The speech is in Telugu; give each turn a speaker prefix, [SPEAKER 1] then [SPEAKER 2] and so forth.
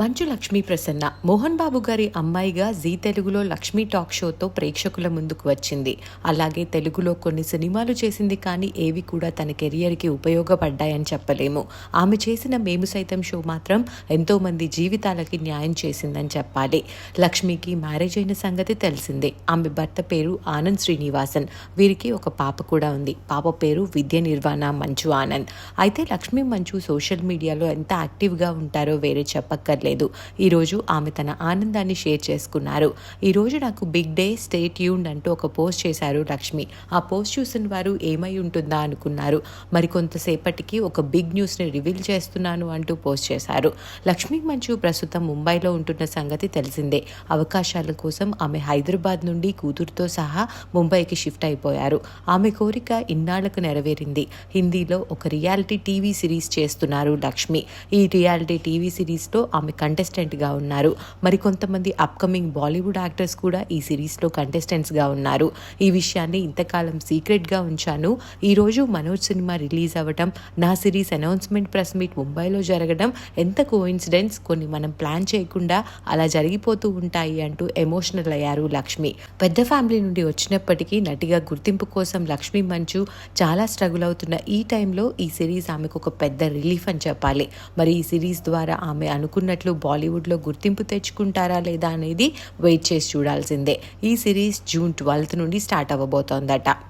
[SPEAKER 1] మంచు లక్ష్మీ ప్రసన్న. మోహన్ బాబు గారి అమ్మాయిగా జీ తెలుగులో లక్ష్మీ టాక్ షోతో ప్రేక్షకుల ముందుకు వచ్చింది. అలాగే తెలుగులో కొన్ని సినిమాలు చేసింది కానీ ఏవి కూడా తన కెరియర్కి ఉపయోగపడ్డాయని చెప్పలేము. ఆమె చేసిన మేము సైతం షో మాత్రం ఎంతోమంది జీవితాలకి న్యాయం చేసిందని చెప్పాలి. లక్ష్మికి మ్యారేజ్ అయిన సంగతి తెలిసిందే. ఆమె భర్త పేరు ఆనంద్ శ్రీనివాసన్. వీరికి ఒక పాప కూడా ఉంది. పాప పేరు విద్య నిర్వాణ మంచు ఆనంద్. అయితే లక్ష్మీ మంచు సోషల్ మీడియాలో ఎంత యాక్టివ్గా ఉంటారో వేరే చెప్పక్కర్లేదు. లేదు. ఈరోజు ఆమె తన ఆనందాన్ని షేర్ చేసుకున్నారు. ఈరోజు నాకు బిగ్ డే స్టే ట్యూన్డ్ అంటూ ఒక పోస్ట్ చేశారు లక్ష్మి. ఆ పోస్ట్ చూసిన వారు ఏమై ఉంటుందా అనుకున్నారు. మరికొంతసేపటికి ఒక బిగ్ న్యూస్ని రివీల్ చేస్తున్నాను అంటూ పోస్ట్ చేశారు. లక్ష్మీ మంచు ప్రస్తుతం ముంబైలో ఉంటున్న సంగతి తెలిసిందే. అవకాశాల కోసం ఆమె హైదరాబాద్ నుండి కూతురుతో సహా ముంబైకి షిఫ్ట్ అయిపోయారు. ఆమె కోరిక ఇన్నాళ్ళకు నెరవేరింది. హిందీలో ఒక రియాలిటీ టీవీ సిరీస్ చేస్తున్నారు లక్ష్మి. ఈ రియాలిటీ టీవీ సిరీస్లో ఆమె కంటెస్టెంట్గా ఉన్నారు. మరికొంతమంది అప్కమింగ్ బాలీవుడ్ యాక్టర్స్ కూడా ఈ సిరీస్లో కంటెస్టెంట్స్గా ఉన్నారు. ఈ విషయాన్ని ఇంతకాలం సీక్రెట్గా ఉంచాను. ఈరోజు మనోజ్ సినిమా రిలీజ్ అవ్వడం నా సిరీస్ అనౌన్స్మెంట్ ప్రెస్ మీట్ ముంబైలో జరగడం ఎంత కోఇన్సిడెన్స్ కొన్ని మనం ప్లాన్ చేయకుండా అలా జరిగిపోతూ ఉంటాయి అంటూ ఎమోషనల్ అయ్యారు లక్ష్మి. పెద్ద ఫ్యామిలీ నుండి వచ్చినప్పటికీ నటిగా గుర్తింపు కోసం లక్ష్మీ మంచు చాలా స్ట్రగుల్ అవుతున్న ఈ టైంలో ఈ సిరీస్ ఆమెకు ఒక పెద్ద రిలీఫ్ అని చెప్పాలి. మరి ఈ సిరీస్ ద్వారా ఆమె అనుకున్నట్లు బాలీవుడ్లో గుర్తింపు తెచ్చుకుంటారా లేదా అనేది వెయిట్ చేసి చూడాల్సిందే. ఈ సిరీస్ జూన్ ట్వెల్త్ నుండి స్టార్ట్ అవ్వబోతోందట.